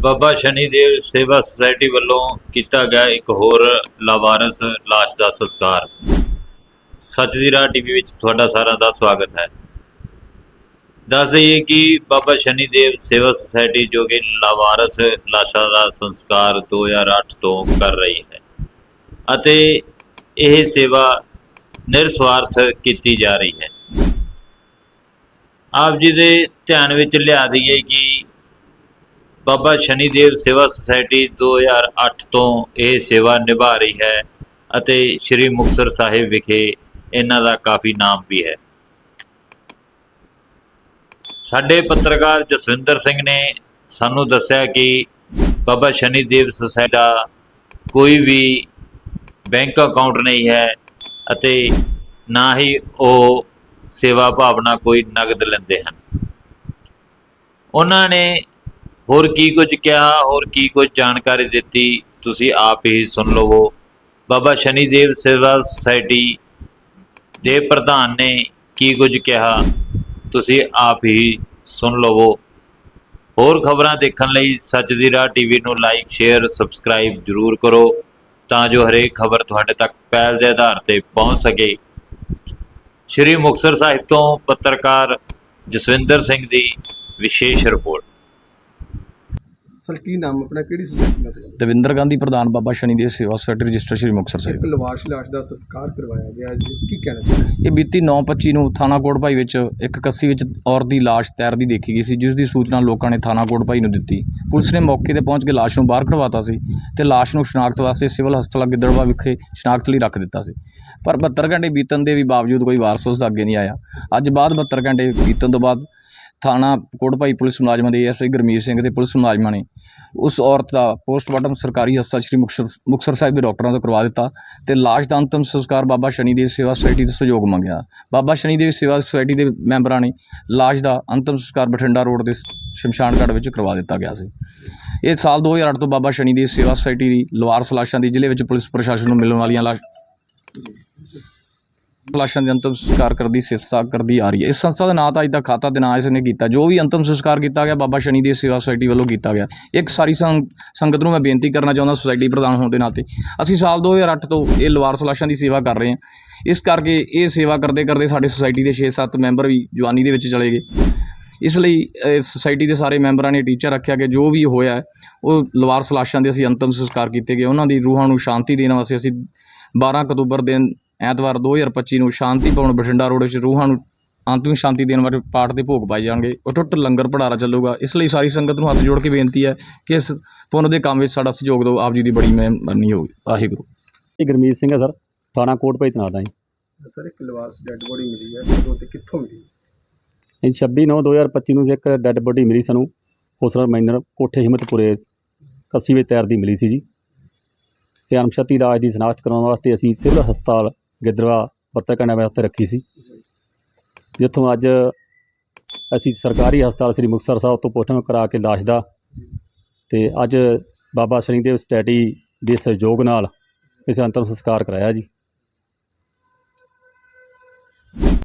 ਬਾਬਾ ਸ਼ਨੀ ਦੇਵ ਸੇਵਾ ਸੁਸਾਇਟੀ ਵੱਲੋਂ ਕੀਤਾ ਗਿਆ ਇੱਕ ਹੋਰ ਲਾਵਾਰਸ ਲਾਸ਼ ਦਾ ਸੰਸਕਾਰ। ਸੱਚ ਦੀ ਰਾਹ ਟੀਵੀ ਵਿੱਚ ਤੁਹਾਡਾ ਸਾਰਿਆਂ ਦਾ ਸਵਾਗਤ ਹੈ। ਦੱਸ ਦਈਏ ਕਿ ਬਾਬਾ ਸ਼ਨੀ ਦੇਵ ਸੇਵਾ ਸੁਸਾਇਟੀ ਜੋ ਕਿ ਲਾਵਾਰਸ ਲਾਸ਼ਾਂ ਦਾ ਸੰਸਕਾਰ 2008 ਤੋਂ ਕਰ ਰਹੀ ਹੈ ਅਤੇ ਇਹ ਸੇਵਾ ਨਿਰਸਵਾਰਥ ਕੀਤੀ ਜਾ ਰਹੀ ਹੈ। ਆਪ ਜੀ ਦੇ ਧਿਆਨ ਵਿੱਚ ਲਿਆ ਦਈਏ ਕਿ ਬਾਬਾ ਸ਼ਨੀਦੇਵ ਸੇਵਾ ਸੁਸਾਇਟੀ 2008 ਤੋਂ ਇਹ ਸੇਵਾ ਨਿਭਾ ਰਹੀ ਹੈ ਅਤੇ ਸ੍ਰੀ ਮੁਕਤਸਰ ਸਾਹਿਬ ਵਿਖੇ ਇਹਨਾਂ ਦਾ ਕਾਫੀ ਨਾਮ ਵੀ ਹੈ। ਸਾਡੇ ਪੱਤਰਕਾਰ ਜਸਵਿੰਦਰ ਸਿੰਘ ਨੇ ਸਾਨੂੰ ਦੱਸਿਆ ਕਿ ਬਾਬਾ ਸ਼ਨੀਦੇਵ ਸੁਸਾਇਟੀ ਦਾ ਕੋਈ ਵੀ ਬੈਂਕ ਅਕਾਊਂਟ ਨਹੀਂ ਹੈ ਅਤੇ ਨਾ ਹੀ ਉਹ ਸੇਵਾ ਭਾਵਨਾ ਕੋਈ ਨਗਦ ਲੈਂਦੇ ਹਨ। ਉਹਨਾਂ ਨੇ ਹੋਰ ਕੀ ਕੁਝ ਕਿਹਾ, ਹੋਰ ਕੀ ਕੁਝ ਜਾਣਕਾਰੀ ਦਿੱਤੀ, ਤੁਸੀਂ ਆਪ ਹੀ ਸੁਣ ਲਵੋ। ਬਾਬਾ ਸ਼ਨੀ ਦੇਵ ਸੇਵਾ ਸੁਸਾਇਟੀ ਦੇ ਪ੍ਰਧਾਨ ਨੇ ਕੀ ਕੁਝ ਕਿਹਾ, ਤੁਸੀਂ ਆਪ ਹੀ ਸੁਣ ਲਵੋ। ਹੋਰ ਖਬਰਾਂ ਦੇਖਣ ਲਈ ਸੱਚ ਦੀ ਰਾਹ ਟੀਵੀ ਨੂੰ ਲਾਈਕ, ਸ਼ੇਅਰ, ਸਬਸਕ੍ਰਾਈਬ ਜਰੂਰ ਕਰੋ, ਤਾਂ ਜੋ ਹਰੇਕ ਖਬਰ ਤੁਹਾਡੇ ਤੱਕ ਪਹਿਲ ਦੇ ਆਧਾਰ ਤੇ ਪਹੁੰਚ ਸਕੇ। ਸ਼੍ਰੀ ਮੁਕਤਸਰ ਸਾਹਿਬ ਤੋਂ ਪੱਤਰਕਾਰ ਜਸਵਿੰਦਰ ਸਿੰਘ ਦੀ ਵਿਸ਼ੇਸ਼ ਰਿਪੋਰਟ। ਸਰ ਕੀ ਨਾਮ ਆਪਣਾ ਕਿਹੜੀ ਸੁਸਾਇਟੀ ਨਾਲ ਸੰਬੰਧਿਤ ਦਵਿੰਦਰ ਗਾਂਧੀ ਪ੍ਰਧਾਨ ਬਾਬਾ ਸ਼ਨੀ ਦੇਵ ਸੇਵਾ ਸੁਸਾਇਟੀ ਰਜਿਸਟਰ ਸ਼੍ਰੀ ਮੁਕਤਸਰ ਸਾਹਿਬ। ਇੱਕ ਲਵਾਰਸ਼ ਲਾਸ਼ ਦਾ ਸੰਸਕਾਰ ਕਰਵਾਇਆ ਗਿਆ ਜੀ ਕੀ ਕਹਿਣਾ ਚਾਹੁੰਦੇ ਇਹ ਬੀਤੀ 9:25 ਨੂੰ ਥਾਣਾ ਕੋਟ ਭਾਈ ਵਿੱਚ ਇੱਕ ਕੱਸੀ ਵਿੱਚ ਔਰਤ ਦੀ ਲਾਸ਼ ਤੈਰਦੀ ਦੇਖੀ ਗਈ ਸੀ ਜਿਸ ਦੀ ਸੂਚਨਾ ਲੋਕਾਂ ਨੇ ਥਾਣਾ ਕੋਟ ਭਾਈ ਨੂੰ ਦਿੱਤੀ। ਪੁਲਿਸ ਨੇ ਮੌਕੇ ਤੇ ਪਹੁੰਚ ਕੇ ਲਾਸ਼ ਨੂੰ ਬਾਹਰ ਕਢਵਾਤਾ ਸੀ ਤੇ ਲਾਸ਼ ਨੂੰ ਸ਼ਨਾਖਤ ਵਾਸਤੇ ਸਿਵਲ ਹਸਪਤਾਲ ਗਿੱਦੜਵਾ ਵਿਖੇ ਸ਼ਨਾਖਤ ਲਈ ਰੱਖ ਦਿੱਤਾ ਸੀ। ਪਰ 72 ਘੰਟੇ ਬੀਤਣ ਦੇ ਵੀ ਬਾਵਜੂਦ ਕੋਈ ਵਾਰਸ ਉਸ ਦਾ ਅੱਗੇ ਨਹੀਂ ਆਇਆ। ਅੱਜ ਬਾਅਦ 72 ਘੰਟੇ ਬੀਤਣ ਤੋਂ ਬਾਅਦ ਥਾਣਾ ਕੋਟ ਭਾਈ ਪੁਲਿਸ ਮੁਲਾਜ਼ਮਾਂ ਦੇ ਐਸਆਈ ਗੁਰਮੀਤ ਸਿੰਘ ਤੇ ਪੁਲਿਸ ਮੁਲਾਜ਼ਮਾਂ ਨੇ ਉਸ ਔਰਤ ਦਾ ਪੋਸਟਮਾਰਟਮ ਸਰਕਾਰੀ ਹਸਪਤਾਲ ਸ਼੍ਰੀ ਮੁਕਤਸਰ ਮੁਕਤਸਰ ਸਾਹਿਬ ਦੇ ਡਾਕਟਰਾਂ ਤੋਂ ਕਰਵਾ ਦਿੱਤਾ ਤੇ ਲਾਸ਼ ਦਾ ਅੰਤਮ ਸੰਸਕਾਰ ਬਾਬਾ ਸ਼ਨੀਦੇਵ ਸੇਵਾ ਸੁਸਾਇਟੀ ਦੇ ਸਹਿਯੋਗ ਮੰਗਿਆ ਬਾਬਾ ਸ਼ਨੀਦੇਵ ਸੇਵਾ ਸੁਸਾਇਟੀ ਦੇ ਮੈਂਬਰਾਂ ਨੇ ਲਾਸ਼ ਦਾ ਅੰਤਮ ਸੰਸਕਾਰ ਬਠਿੰਡਾ ਰੋਡ ਦੇ ਸ਼ਮਸ਼ਾਨ ਵਿੱਚ ਕਰਵਾ ਦਿੱਤਾ ਗਿਆ ਸੀ। ਇਹ ਸਾਲ 2008 ਤੋਂ ਬਾਬਾ ਸ਼ਨੀਦੇਵ ਸੇਵਾ ਸੁਸਾਇਟੀ ਦੀ ਲਵਾਰਸ ਲਾਸ਼ਾਂ ਦੀ ਜ਼ਿਲ੍ਹੇ ਵਿੱਚ ਪੁਲਿਸ ਪ੍ਰਸ਼ਾਸਨ ਨੂੰ ਮਿਲਣ ਵਾਲੀਆਂ ਲਾਸ਼ ਲਾਸ਼ਾਂ ਦੇ ਅੰਤਮ ਸੰਸਕਾਰ ਕਰਦੀ ਸਿਫਤਾ ਕਰਦੀ, ਆ ਰਹੀ ਹੈ। ਇਸ ਸੰਸਥਾ ਦਾ ਨਾਂ ਤਾਂ ਅੱਜ ਦਾ ਖਾਤਾ ਦੇ ਨਾਂ ਇਸ ਨੇ ਕੀਤਾ। ਜੋ ਵੀ ਅੰਤਮ ਸੰਸਕਾਰ ਕੀਤਾ ਗਿਆ, ਬਾਬਾ ਸ਼ਨੀ ਦੇਵ ਸੇਵਾ ਸੁਸਾਇਟੀ ਵੱਲੋਂ ਕੀਤਾ ਗਿਆ। ਇੱਕ ਸਾਰੀ ਸੰਗਤ ਨੂੰ ਮੈਂ ਬੇਨਤੀ ਕਰਨਾ ਚਾਹੁੰਦਾ ਸੁਸਾਇਟੀ ਪ੍ਰਧਾਨ ਹੋਣ ਦੇ ਨਾਤੇ ਅਸੀਂ ਸਾਲ 2008 ਤੋਂ ਇਹ ਲਵਾਰਸ ਲਾਸ਼ਾਂ ਦੀ ਸੇਵਾ ਕਰ ਰਹੇ ਹਾਂ। ਇਸ ਕਰਕੇ ਇਹ ਸੇਵਾ ਕਰਦੇ ਕਰਦੇ ਸਾਡੇ ਸੁਸਾਇਟੀ ਦੇ 6-7 ਮੈਂਬਰ ਵੀ ਜਵਾਨੀ ਦੇ ਵਿੱਚ ਚਲੇ ਗਏ। ਇਸ ਲਈ ਸੁਸਾਇਟੀ ਦੇ ਸਾਰੇ ਮੈਂਬਰਾਂ ਨੇ ਟੀਚਰ ਰੱਖਿਆ ਕਿ ਜੋ ਵੀ ਹੋਇਆ ਉਹ ਲਵਾਰਸ ਲਾਸ਼ਾਂ ਦੇ ਅਸੀਂ ਅੰਤਮ ਸੰਸਕਾਰ ਕੀਤੇ ਗਏ। ਉਹਨਾਂ ਦੀ ਰੂਹਾਂ ਨੂੰ ਸ਼ਾਂਤੀ ਦੇਣ ਵਾਸਤੇ ਅਸੀਂ 12 ਅਕਤੂਬਰ ਦਿਨ ਐਤਵਾਰ 2025 ਨੂੰ ਸ਼ਾਂਤੀ ਭਵਨ ਬਠਿੰਡਾ ਰੋਡ ਵਿੱਚ ਰੂਹਾਂ ਨੂੰ ਅੰਤਿਮ ਸ਼ਾਂਤੀ ਦੇਣ ਵਾਲੇ ਪਾਠ ਦੇ ਭੋਗ ਪਾਏ ਜਾਣਗੇ। ਅਟੁੱਟ ਲੰਗਰ ਭੰਡਾਰਾ ਚੱਲੂਗਾ। ਇਸ ਲਈ ਸਾਰੀ ਸੰਗਤ ਨੂੰ ਹੱਥ ਜੋੜ ਕੇ ਬੇਨਤੀ ਹੈ ਕਿ ਇਸ ਪੁੰਨ ਦੇ ਕੰਮ ਵਿੱਚ ਸਾਡਾ ਸਹਿਯੋਗ ਦਿਓ। ਆਪ ਜੀ ਦੀ ਬੜੀ ਮਿਹਰਬਾਨੀ ਹੋਵੇ ਵਾਹਿਗੁਰੂ। ਇਹ ਗੁਰਮੀਤ ਸਿੰਘ ਹੈ ਸਰ। ਥਾਣਾ ਕੋਟ ਭਾਈ ਤਨਾਦਾ ਜੀ। ਸਰ ਇੱਕ ਲਵਾਰਸ਼ ਡੈੱਡ ਬੋਡੀ ਮਿਲੀ ਹੈ। ਕਦੋਂ ਤੇ ਕਿੱਥੋਂ ਮਿਲੀ? ਇਹ 26 9 2025 ਨੂੰ ਇੱਕ ਡੈੱਡ ਬੋਡੀ ਮਿਲੀ ਸਾਨੂੰ। ਹੋਸਲਾ ਮਾਈਨਰ ਕੋਠੇ ਹਿੰਮਤਪੁਰੇ ਕੱਸੀ ਵਿੱਚ ਤੈਰਦੀ ਮਿਲੀ ਸੀ ਜੀ। ਤੇ ਅਨਮਸ਼ਤੀ ਇਲਾਜ ਦੀ ਸ਼ਨਾਖਤ ਕਰਾਉਣ ਵਾਸਤੇ ਅਸੀਂ ਸਿਵਲ ਹਸਪਤਾਲ ਗਿੱਦੜਵਾ ਬੱਤਰ ਘੰਟੇ ਵਾਸਤੇ ਰੱਖੀ ਸੀ। ਜਿੱਥੋਂ ਅੱਜ ਅਸੀਂ ਸਰਕਾਰੀ ਹਸਪਤਾਲ ਸ੍ਰੀ ਮੁਕਤਸਰ ਸਾਹਿਬ ਤੋਂ ਪੋਸਟਮਾਰਟਮ ਕਰਾ ਕੇ ਲਾਸ਼ ਦਾ ਤੇ ਅੱਜ ਬਾਬਾ ਸ਼ਨੀਦੇਵ ਸਟੈਟੀ ਦੇ ਸਹਿਯੋਗ ਨਾਲ ਇਸ ਅੰਤਮ ਸੰਸਕਾਰ ਕਰਾਇਆ ਜੀ।